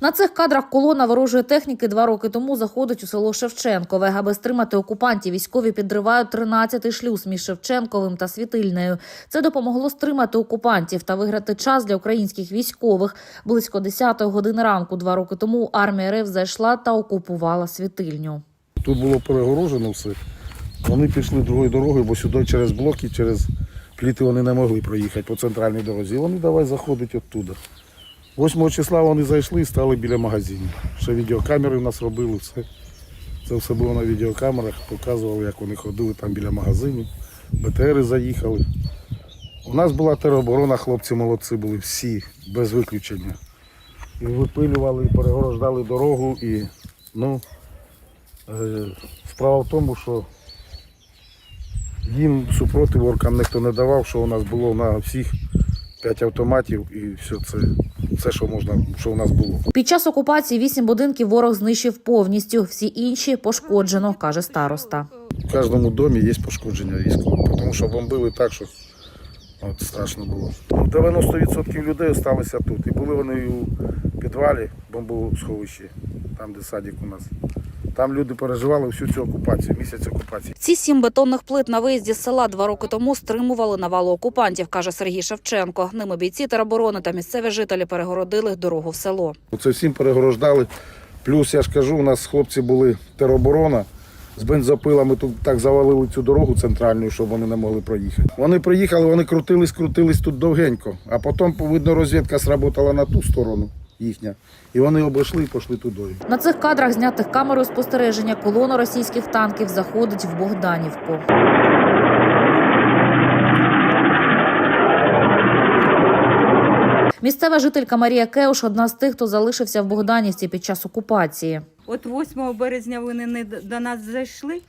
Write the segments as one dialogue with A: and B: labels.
A: На цих кадрах колона ворожої техніки два роки тому заходить у село Шевченкове. Аби стримати окупантів, військові підривають 13-й шлюз між Шевченковим та Світильнею. Це допомогло стримати окупантів та виграти час для українських військових. Близько 10-ї години ранку два роки тому армія РФ зайшла та окупувала світильню.
B: Тут було перегорожено все. Вони пішли другою дорогою, бо сюди через блоки, через пліти вони не могли проїхати по центральній дорозі. Вони давай заходити оттуда. 8 числа вони зайшли і стали біля магазинів. Ще відеокамери в нас робили, все. Це все було на відеокамерах, показували, як вони ходили там біля магазинів. БТРи заїхали. У нас була тероборона, хлопці молодці були всі, без виключення. І випилювали, і перегорождали дорогу, і ну, Е, Справа в тому, що їм супротив оркам ніхто не давав, що у нас було на всіх 5 автоматів і все це, все, що можна, що в нас було.
A: Під час окупації вісім будинків ворог знищив повністю. Всі інші пошкоджено, каже староста.
B: У кожному домі є пошкодження військового, тому що бомбили так, що от страшно було. Ну, 90% людей залишилися тут. І були вони у підвалі бомбосховищі, там де садик у нас. Там люди переживали всю цю окупацію, місяць окупації.
A: Ці сім бетонних плит на виїзді з села два роки тому стримували навалу окупантів, каже Сергій Шевченко. Ними бійці тероборони та місцеві жителі перегородили дорогу в село.
B: Це всім перегорождали. Плюс я ж кажу, у нас хлопці були тероборона. З бензопилами тут так завалили цю дорогу центральну, щоб вони не могли проїхати. Вони приїхали, вони крутились, крутились тут довгенько, а потім, видно, розвідка сработала на ту сторону їхня. І вони обійшли і пішли туди.
A: На цих кадрах, знятих камерою спостереження, колона російських танків заходить в Богданівку. Місцева жителька Марія Кеуш одна з тих, хто залишився в Богданівці під час окупації.
C: От 8 березня вони не до нас зайшли.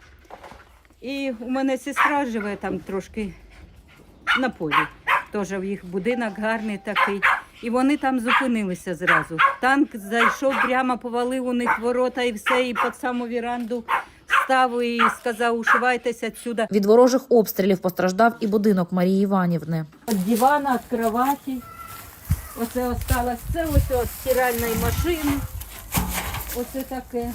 C: І у мене сестра живе там трошки на полі. Теж в їх будинок гарний такий. І вони там зупинилися зразу. Танк зайшов, прямо повалив у них ворота і все, і під саму віранду став і сказав, ушивайтеся сюди.
A: Від ворожих обстрілів постраждав і будинок Марії Іванівни.
C: Від дивана, від кроваті. Оце осталось. Це ось от стиральної машини. Оце таке.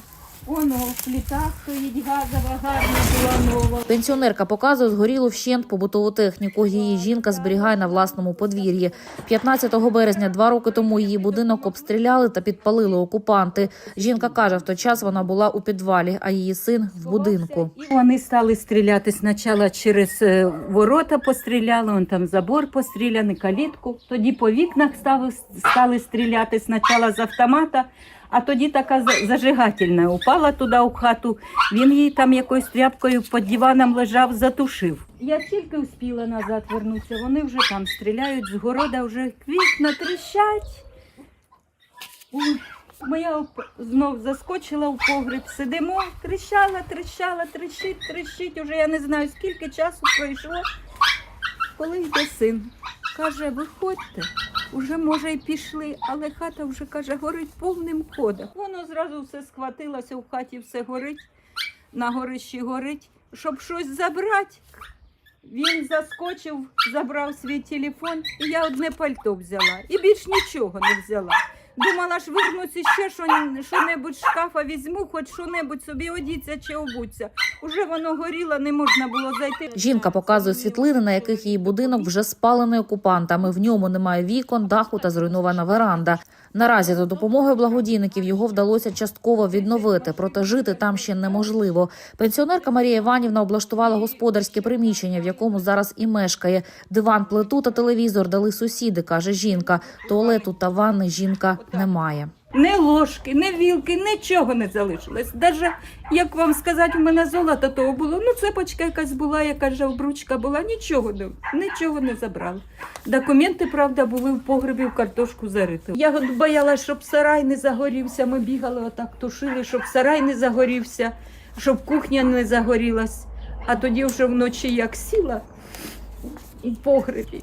C: Воно плита стоїть газова, гарна була нова.
A: Пенсіонерка показує згорілу вщент побутову техніку. Її жінка зберігає на власному подвір'ї. 15 березня два роки тому її будинок обстріляли та підпалили окупанти. Жінка каже, в той час вона була у підвалі, а її син в будинку.
C: І вони стали стріляти спочатку через е, ворота постріляли, он там забор постріляний, калітку. Тоді по вікнах стали, стали стріляти спочатку з автомата, а тоді така зажигательна упала туди у хату. Він її там якоюсь тряпкою під диваном лежав, затушив. Я тільки успіла назад вернутися, вони вже там стріляють, з города вже вікна тріщать. Моя знов заскочила в погреб, сидимо, тріщала, тріщала, тріщить, тріщить. Уже я не знаю, скільки часу пройшло, коли йде син. Каже, виходьте, уже може й пішли, але хата вже каже, горить повним ходом. Воно зразу все схватилося, в хаті все горить, на горищі горить, щоб щось забрати. Він заскочив, забрав свій телефон, і я одне пальто взяла. І більш нічого не взяла. Думала ж вернуться ще що- що-небудь з шкафа візьму, хоч що-небудь собі одіться чи обуться. Уже воно горіло, не можна було зайти.
A: Жінка показує світлини, на яких її будинок вже спалений окупантами. В ньому немає вікон, даху та зруйнована веранда. Наразі за допомогою благодійників його вдалося частково відновити, проте жити там ще неможливо. Пенсіонерка Марія Іванівна облаштувала господарське приміщення, в якому зараз і мешкає. Диван, плиту та телевізор дали сусіди, каже жінка. Туалету та ванни жінка не має.
C: Ні ложки, ні вілки, нічого не залишилось. Даже, як вам сказати, у мене золото того було. Ну, цепочка якась була, якась жавбручка була, нічого не, нічого не забрали. Документи, правда, були в погребі в картошку зариті. Я от боялась, щоб сарай не загорівся. Ми бігали отак, тушили, щоб сарай не загорівся, щоб кухня не загорілась. А тоді вже вночі як сіла в погребі.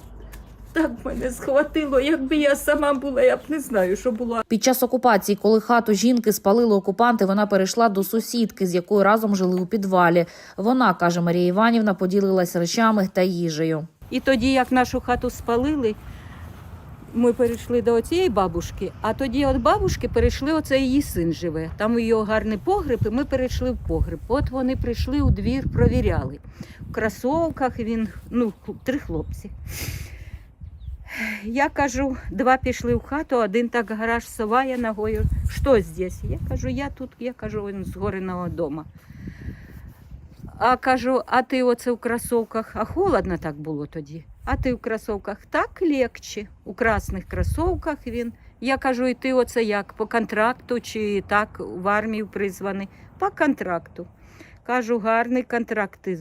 C: Так мене схватило. Якби я сама була, я б не знаю, що було.
A: Під час окупації, коли хату жінки спалили окупанти, вона перейшла до сусідки, з якою разом жили у підвалі. Вона каже Марія Іванівна, поділилась речами та їжею.
C: І тоді, як нашу хату спалили, ми перейшли до цієї бабушки, а тоді від бабушки перейшли, оце її син живе. Там у його гарний погреб, і ми перейшли в погреб. От вони прийшли у двір, провіряли. В кросовках він, ну, три хлопці. Я кажу, два пішли в хату, один так гараж соває ногою. Що здесь? Я кажу, я тут, я кажу, він з гореного дома. А кажу, а ти оце в кросовках, а холодно так було тоді. А ти в кросовках так легче. У красних кросовках він. Я кажу, і ти оце як по контракту чи так в армію призваний? По контракту. Кажу, гарний контракт ти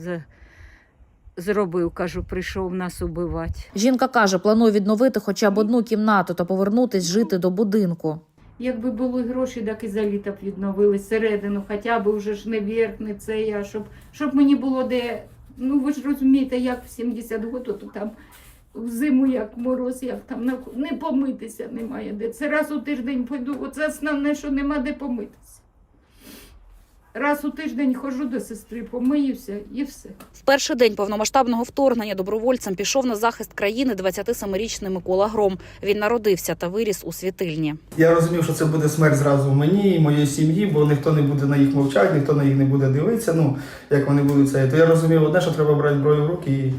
C: зробив. Кажу, прийшов нас убивати.
A: Жінка каже, планує відновити хоча б одну кімнату та повернутись жити до будинку.
C: Якби були гроші, так і за літо б відновили середину, хоча б вже ж не верх, не це, а щоб, щоб мені було де. Ну ви ж розумієте, як в 70 років, то там в зиму як мороз, як там на- не помитися немає де. Це раз у тиждень пойду, оце основне, що нема де помитися. Раз у тиждень ходжу до сестри, помиюся і все.
A: В перший день повномасштабного вторгнення добровольцем пішов на захист країни 27-річний Микола Гром. Він народився та виріс у світильні.
D: Я розумів, що це буде смерть зразу мені і моїй сім'ї, бо ніхто не буде на їх мовчати, ніхто на їх не буде дивитися. Ну як вони будуть це. То я розумів одне, що треба брати зброю в руки і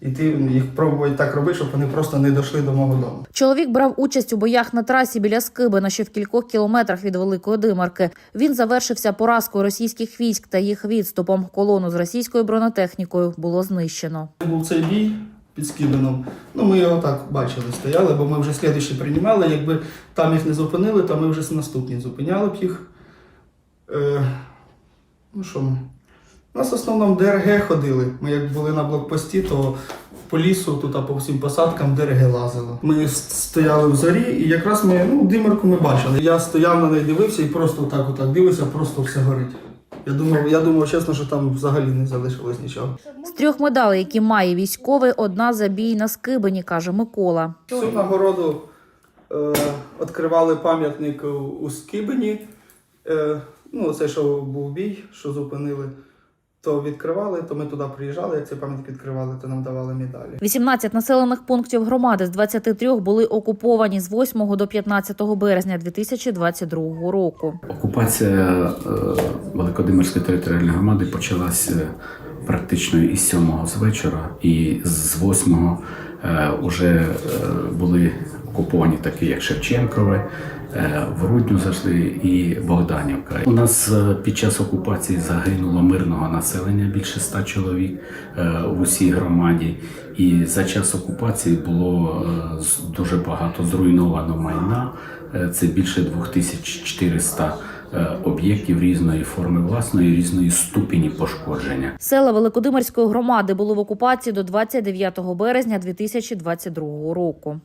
D: іти їх пробувати так робити, щоб вони просто не дійшли до мого дому.
A: Чоловік брав участь у боях на трасі біля Скибина, що в кількох кілометрах від Великої Димарки. Він завершився поразкою російських військ та їх відступом. Колону з російською бронетехнікою було знищено.
D: Був цей бій під Скибином. Ну ми його так бачили, стояли, бо ми вже слідуючі приймали. Якби там їх не зупинили, то ми вже наступні зупиняли б їх. Е, ну що ми? У нас в основному ДРГ ходили. Ми як були на блокпості, то по лісу, тут а по всім посадкам ДРГ лазило. Ми стояли в зорі, і якраз ми ну, димарку ми бачили. Я стояв на неї, дивився і просто отак, отак дивився, просто все горить. Я думав, я думав чесно, що там взагалі не залишилось нічого.
A: З трьох медалей, які має військовий, одна за бій на Скибині, каже Микола.
D: Цю нагороду е, відкривали пам'ятник у- у Скибині. Е, ну, це що був бій, що зупинили. То відкривали, то ми туди приїжджали, як цей пам'ятник відкривали, то нам давали медалі.
A: 18 населених пунктів громади з 23 були окуповані з 8 до 15 березня 2022 року.
E: Окупація е, Великодимирської територіальної громади почалася практично із 7 з вечора, і з 8 е, вже е, були окуповані такі, як Шевченкове, е, в Рудню зайшли і Богданівка. У нас е, під час окупації загинуло мирного населення більше 100 чоловік е, в усій громаді. І за час окупації було дуже багато зруйновано майна. Це більше 2400 е, об'єктів різної форми власної, різної ступені пошкодження.
A: Села Великодимирської громади були в окупації до 29 березня 2022 року.